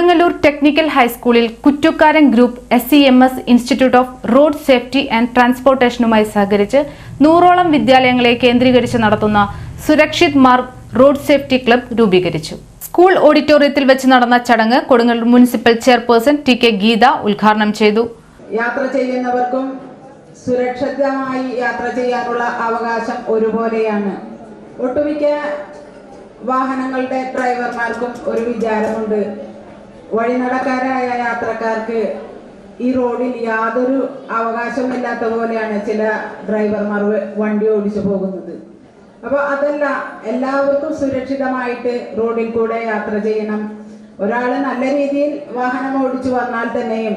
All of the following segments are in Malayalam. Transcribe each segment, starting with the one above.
കൊടുങ്ങല്ലൂർ ടെക്നിക്കൽ ഹൈസ്കൂളിൽ Kuttukaran group S C M S institute of road safety and ട്രാൻസ്പോർട്ടേഷനുമായി സഹകരിച്ച് നൂറോളം വിദ്യാലയങ്ങളെ കേന്ദ്രീകരിച്ച് നടത്തുന്ന Surakshit Marg road safety club രൂപീകരിച്ചു. സ്കൂൾ ഓഡിറ്റോറിയത്തിൽ വെച്ച് നടന്ന ചടങ്ങ് Kodungallur municipal chairperson T K Geetha ഉദ്ഘാടനം ചെയ്തു. യാത്ര ചെയ്യുന്നവർക്കും സുരക്ഷിതമായി യാത്ര ചെയ്യാനുള്ള അവകാശം ഒരുപോലെയാണ്. ഒട്ടുമിക്ക വാഹനങ്ങളുടെ ഡ്രൈവർമാർക്കും ഒരു വിചാരമുണ്ട്. വഴിനടക്കാരായ യാത്രക്കാർക്ക് ഈ റോഡിൽ യാതൊരു അവകാശമില്ലാത്ത പോലെയാണ് ചില ഡ്രൈവർമാർ വണ്ടി ഓടിച്ചു പോകുന്നത്. അപ്പോൾ അതല്ല എല്ലാവർക്കും സുരക്ഷിതമായിട്ട് റോഡിൽ കൂടെ യാത്ര ചെയ്യണം. ഒരാൾ നല്ല രീതിയിൽ വാഹനം ഓടിച്ചു വന്നാൽ തന്നെയും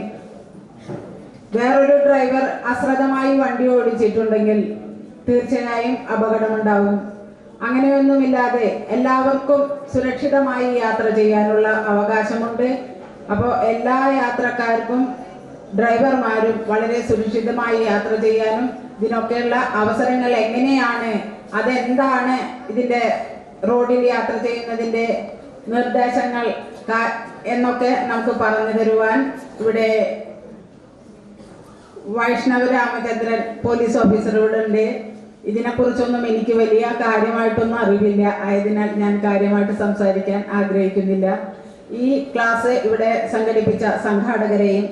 വേറൊരു ഡ്രൈവർ അശ്രദ്ധമായി വണ്ടി ഓടിച്ചിട്ടുണ്ടെങ്കിൽ തീർച്ചയായും അപകടമുണ്ടാവും. അങ്ങനെയൊന്നുമില്ലാതെ എല്ലാവർക്കും സുരക്ഷിതമായി യാത്ര ചെയ്യാനുള്ള അവകാശമുണ്ട്. അപ്പോൾ എല്ലാ യാത്രക്കാർക്കും ഡ്രൈവർമാരും വളരെ സുരക്ഷിതമായി യാത്ര ചെയ്യാനും ഇതിനൊക്കെയുള്ള അവസരങ്ങൾ എങ്ങനെയാണ് അതെന്താണ് ഇതിന്റെ റോഡിൽ യാത്ര ചെയ്യുന്നതിന്റെ നിർദ്ദേശങ്ങൾ എന്നൊക്കെ നമുക്ക് പറഞ്ഞു തരുവാൻ ഇവിടെ വൈഷ്ണവ് രാമചന്ദ്രൻ പോലീസ് ഓഫീസർ ഇവിടെ ഉണ്ട് ഇതിനെക്കുറിച്ചൊന്നും എനിക്ക് വലിയ കാര്യമായിട്ടൊന്നും അറിവില്ല. ആയതിനാൽ ഞാൻ കാര്യമായിട്ട് സംസാരിക്കാൻ ആഗ്രഹിക്കുന്നില്ല. ഈ ക്ലാസ് ഇവിടെ സംഘടിപ്പിച്ച സംഘാടകരെയും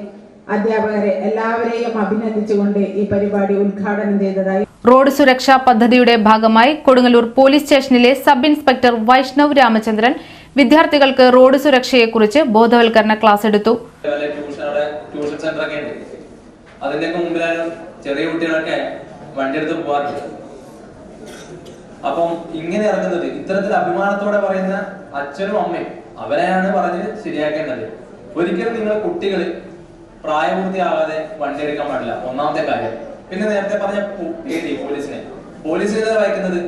അധ്യാപകരെ എല്ലാവരെയും അഭിനന്ദിച്ചുകൊണ്ട് ഈ പരിപാടി ഉദ്ഘാടനം ചെയ്തതായി റോഡ് സുരക്ഷാ പദ്ധതിയുടെ ഭാഗമായി കൊടുങ്ങല്ലൂർ പോലീസ് സ്റ്റേഷനിലെ സബ് ഇൻസ്പെക്ടർ വൈഷ്ണവ് രാമചന്ദ്രൻ വിദ്യാർത്ഥികൾക്ക് റോഡ് സുരക്ഷയെക്കുറിച്ച് ബോധവൽക്കരണ ക്ലാസ് എടുത്തു. അതുപോലെ ട്യൂഷൻ ട്യൂഷൻ സെന്റർ ഒക്കെ ഉണ്ട്. അതിന്റെയൊക്കെ മുമ്പിലാണ് ചെറിയ കുട്ടികളൊക്കെ വണ്ടി എടുത്ത് പോകാറുണ്ട്. അപ്പം ഇങ്ങനെ ഇറങ്ങുന്നത്. ഇത്തരത്തിൽ അഭിമാനത്തോടെ പറയുന്ന അച്ഛനും അമ്മയും അവരെയാണ് പറഞ്ഞ് ശരിയാക്കേണ്ടത്. ഒരിക്കലും നിങ്ങൾ കുട്ടികൾ പ്രായപൂർത്തിയാകാതെ വണ്ടി എടുക്കാൻ പാടില്ല. ഒന്നാമത്തെ കാര്യം. പിന്നെ നേരത്തെ പറഞ്ഞ പോലീസിനെ. പോലീസ് ഏതാ വായിക്കുന്നത്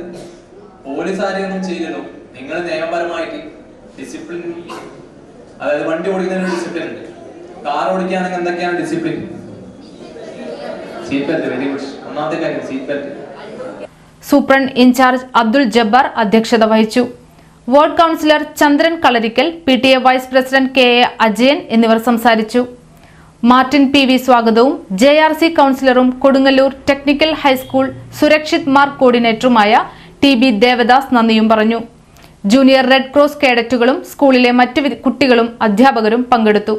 പോലീസ് ആരെയൊന്നും ചെയ്യലോ നിങ്ങൾ നിയമപരമായിട്ട് ഡിസിപ്ലിൻ അതായത് വണ്ടി ഓടിക്കുന്നതിന് ഡിസിപ്ലിൻ ഉണ്ട്. കാർ ഓടിക്കുകയാണെങ്കിൽ എന്തൊക്കെയാണ് discipline seat belt very good ഒന്നാമത്തെ കാര്യം seat belt superintendent in charge Abdul Jabbar അധ്യക്ഷത വഹിച്ചു. Ward councillor Chandran Kalarikkal P T A vice president K A Ajayan എന്നിവർ സംസാരിച്ചു. മാർട്ടിൻ പി വി സ്വാഗതവും J R C കൗൺസിലറും Kodungallur technical high school Surakshit Marg കോർഡിനേറ്ററുമായ T B Devadas നന്ദിയും പറഞ്ഞു. ജൂനിയർ റെഡ് ക്രോസ് കേഡറ്റുകളും സ്കൂളിലെ മറ്റ് കുട്ടികളും അധ്യാപകരും പങ്കെടുത്തു.